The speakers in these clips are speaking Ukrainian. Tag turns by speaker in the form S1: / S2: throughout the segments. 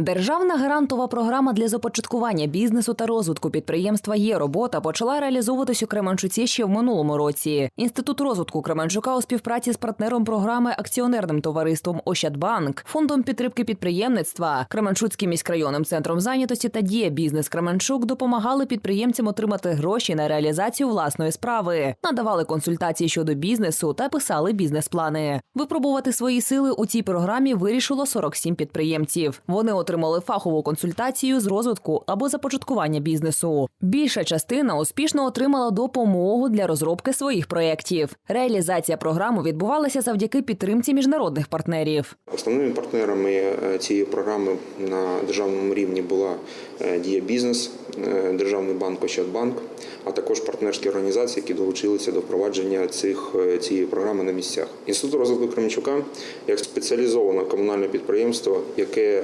S1: Державна грантова програма для започаткування бізнесу та розвитку підприємства є робота почала реалізовуватись у Кременчуці ще в минулому році. Інститут розвитку Кременчука у співпраці з партнером програми акціонерним товариством Ощадбанк, фондом підтримки підприємництва, Кременчуцьким міськрайонним центром зайнятості та Дія Бізнес Кременчук допомагали підприємцям отримати гроші на реалізацію власної справи, надавали консультації щодо бізнесу та писали бізнес-плани. Випробувати свої сили у цій програмі вирішило 47 підприємців. Вони отримали фахову консультацію з розвитку або започаткування бізнесу. Більша частина успішно отримала допомогу для розробки своїх проєктів. Реалізація програми відбувалася завдяки підтримці міжнародних партнерів.
S2: Основними партнерами е, цієї програми на державному рівні була е, Дія Бізнес, е, Державний банк Ощадбанк, а також партнерські організації, які долучилися до впровадження цих, цієї програми на місцях. Інститут розвитку Кременчука як спеціалізоване комунальне підприємство, яке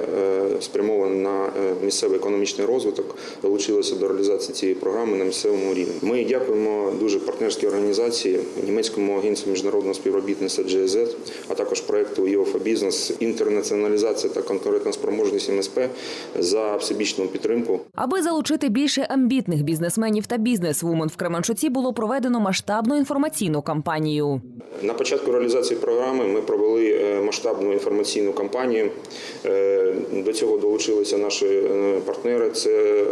S2: е, на е, місцевий економічний розвиток, долучилося до реалізації цієї програми на місцевому рівні. Ми дякуємо дуже партнерській організації німецькому агентству міжнародного співробітництва GSZ, а також проекту ЄОФА Бізнес, інтернаціоналізація та конкурентна спроможність МСП за всебічну підтримку.
S1: Аби залучити більше амбітних бізнесменів та бізнес-вумен в Кременчуці було проведено масштабну інформаційну кампанію.
S2: На початку реалізації програми ми провели е, масштабну інформаційну кампанію. Е, До цього долучилися наші е, партнери. Це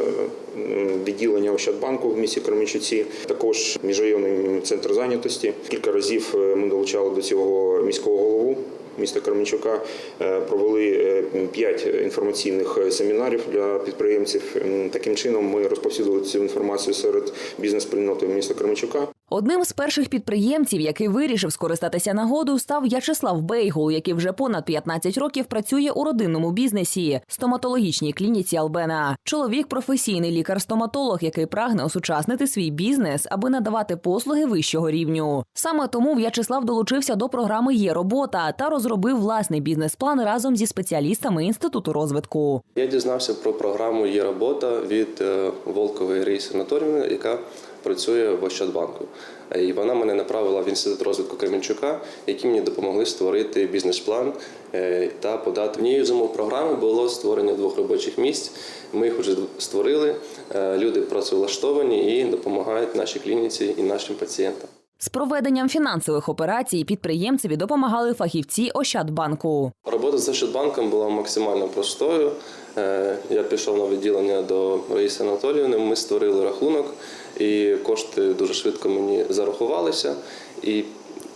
S2: відділення Ощадбанку в місті Кременчуці, також міжрайонний центр зайнятості. Кілька разів е, ми долучали до цього міського голову. Міста Кременчука Е, провели п'ять інформаційних семінарів для підприємців. Таким чином ми розповсюдили цю інформацію серед бізнес-спільноти міста Кременчука.
S1: Одним з перших підприємців, який вирішив скористатися нагодою, став В'ячеслав Бейгул, який вже понад 15 років працює у родинному бізнесі стоматологічній клініці Албена. Чоловік професійний лікар-стоматолог, який прагне осучаснити свій бізнес, аби надавати послуги вищого рівню. Саме тому В'ячеслав долучився до програми Є робота та розробив власний бізнес-план разом зі спеціалістами інституту розвитку.
S3: Я дізнався про програму Є робота від е, Волкової Раїси Анатоліївни, яка працює в Ощадбанку. Е, І вона мене направила в інститут розвитку Кременчука, які мені допомогли створити бізнес-план е, та подати. Однією з умов програми було створення двох робочих місць. Ми їх вже створили. Е, Люди працевлаштовані і допомагають нашій клініці і нашим пацієнтам.
S1: З проведенням фінансових операцій підприємцеві допомагали фахівці Ощадбанку.
S3: Робота з Ощадбанком була максимально простою. Е, Я пішов на відділення до Раїси Анатоліївни, ми створили рахунок, і кошти дуже швидко мені зарахувалися. І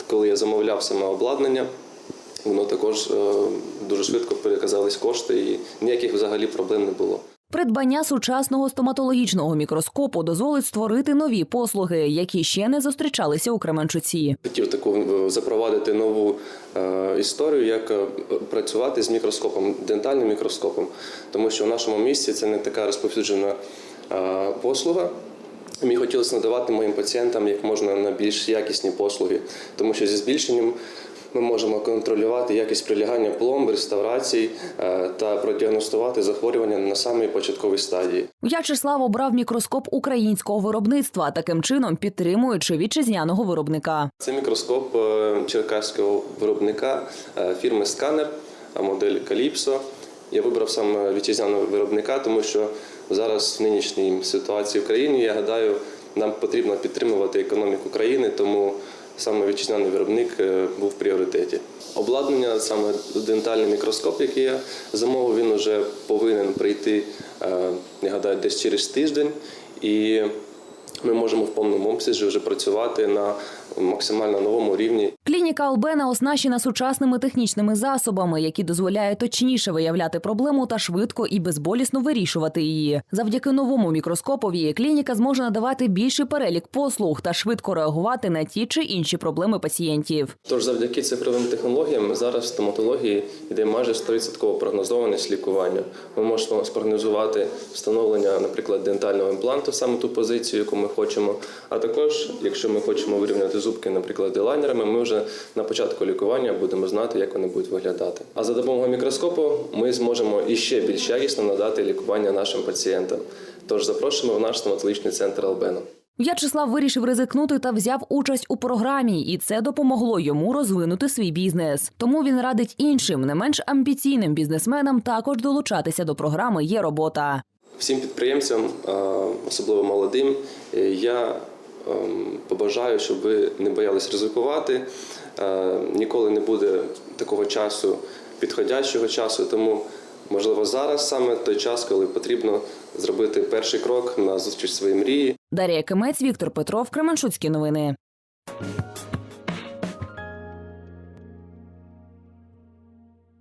S3: коли я замовляв саме обладнання, воно також е, дуже швидко переказались кошти, і ніяких взагалі проблем не було.
S1: Придбання сучасного стоматологічного мікроскопу дозволить створити нові послуги, які ще не зустрічалися у Кременчуці.
S3: Хотів таку е, запровадити нову е, історію, як е, працювати з мікроскопом, дентальним мікроскопом, тому що в нашому місті це не така розповсюджена послуга. Мені хотілося надавати моїм пацієнтам як можна на більш якісні послуги, тому що зі збільшенням ми можемо контролювати якість прилягання пломб, реставрацій е, та продіагностувати захворювання на самій початковій стадії.
S1: В'ячеслав обрав мікроскоп українського виробництва, таким чином підтримуючи вітчизняного виробника.
S3: Це мікроскоп е, черкаського виробника е, фірми Сканер, модель Каліпсо. Я вибрав саме вітчизняного виробника, тому що зараз в нинішній ситуації в країні, я гадаю, нам потрібно підтримувати економіку країни, тому саме вітчизняний виробник е, був в пріоритеті. Обладнання, саме дентальний мікроскоп, який я замовив, він вже повинен прийти, е, я гадаю, десь через тиждень. І ми можемо в повному обсязі вже працювати на максимально новому рівні.
S1: Клініка Албена оснащена сучасними технічними засобами, які дозволяють точніше виявляти проблему та швидко і безболісно вирішувати її. Завдяки новому мікроскопові клініка зможе надавати більший перелік послуг та швидко реагувати на ті чи інші проблеми пацієнтів.
S3: Тож завдяки цифровим технологіям зараз в стоматології йде майже 100% прогнозованість лікування. Ми можемо спрогнозувати встановлення, наприклад, дентального імпланту саме ту позицію, яку ми хочемо. А також, якщо ми хочемо вирівняти зубки, наприклад, елайнерами, ми вже на початку лікування будемо знати, як вони будуть виглядати. А за допомогою мікроскопу ми зможемо іще більш якісно надати лікування нашим пацієнтам. Тож запрошуємо в наш стоматологічний центр Албена.
S1: В'ячеслав вирішив ризикнути та взяв участь у програмі, і це допомогло йому розвинути свій бізнес. Тому він радить іншим, не менш амбіційним бізнесменам також долучатися до програми Є робота.
S3: Всім підприємцям, особливо молодим, е, я ем, побажаю, щоб ви не боялись ризикувати. Е, Ніколи не буде такого часу, підходящого часу, тому можливо зараз саме той час, коли потрібно зробити перший крок на зустріч своїй мрії.
S1: Дар'я Кимець, Віктор Петров, Кременчуцькі новини.